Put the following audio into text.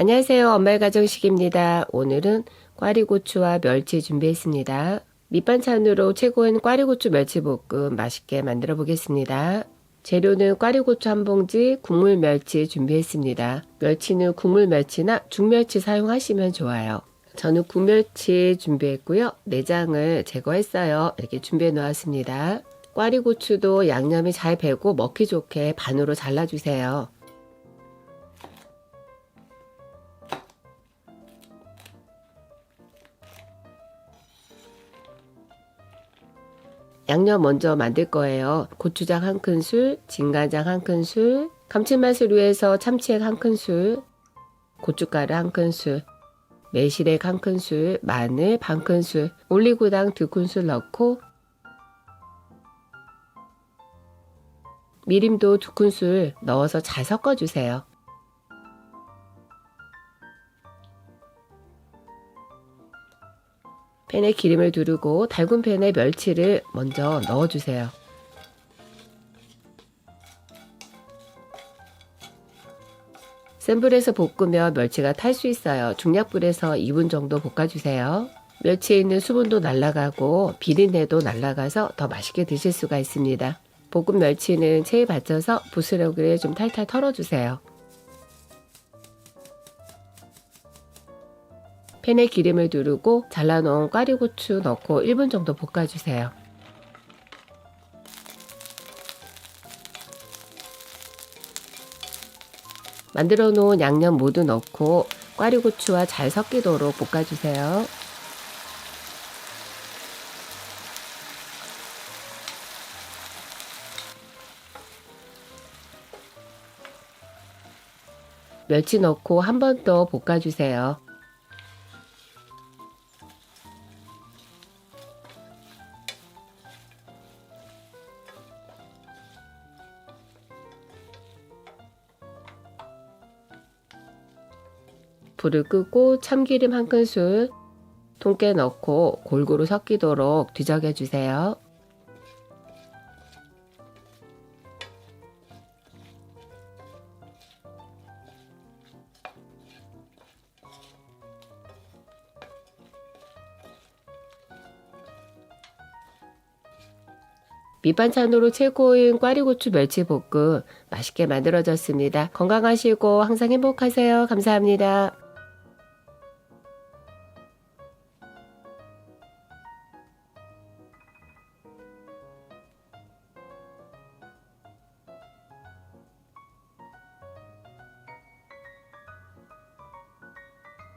안녕하세요. 엄마의 가정식입니다. 오늘은 꽈리고추와 멸치 준비했습니다. 밑반찬으로 최고인 꽈리고추 멸치볶음 맛있게 만들어 보겠습니다. 재료는 꽈리고추 한 봉지, 국물 멸치 준비했습니다. 멸치는 국물 멸치나 중멸치 사용하시면 좋아요. 저는 국멸치 준비했고요. 내장을 제거했어요. 이렇게 준비해 놓았습니다. 꽈리고추도 양념이 잘 배고 먹기 좋게 반으로 잘라주세요. 양념 먼저 만들 거예요. 고추장 한 큰술, 진간장 한 큰술, 감칠맛을 위해서 참치액 한 큰술, 고춧가루 한 큰술, 매실액 한 큰술, 마늘 반 큰술, 올리고당 두 큰술 넣고 미림도 두 큰술 넣어서 잘 섞어주세요. 팬에 기름을 두르고 달군 팬에 멸치를 먼저 넣어주세요. 센 불에서 볶으면 멸치가 탈 수 있어요. 중약불에서 2분 정도 볶아주세요. 멸치에 있는 수분도 날아가고 비린내도 날아가서 더 맛있게 드실 수가 있습니다. 볶은 멸치는 체에 받쳐서 부스러기를 좀 탈탈 털어주세요. 팬에 기름을 두르고 잘라놓은 꽈리고추 넣고 1분 정도 볶아주세요. 만들어 놓은 양념 모두 넣고 꽈리고추와 잘 섞이도록 볶아주세요. 멸치 넣고 한 번 더 볶아주세요. 불을 끄고 참기름 한 큰술 통깨 넣고 골고루 섞이도록 뒤적여 주세요. 밑반찬으로 최고인 꽈리고추 멸치볶음 맛있게 만들어졌습니다. 건강하시고 항상 행복하세요. 감사합니다.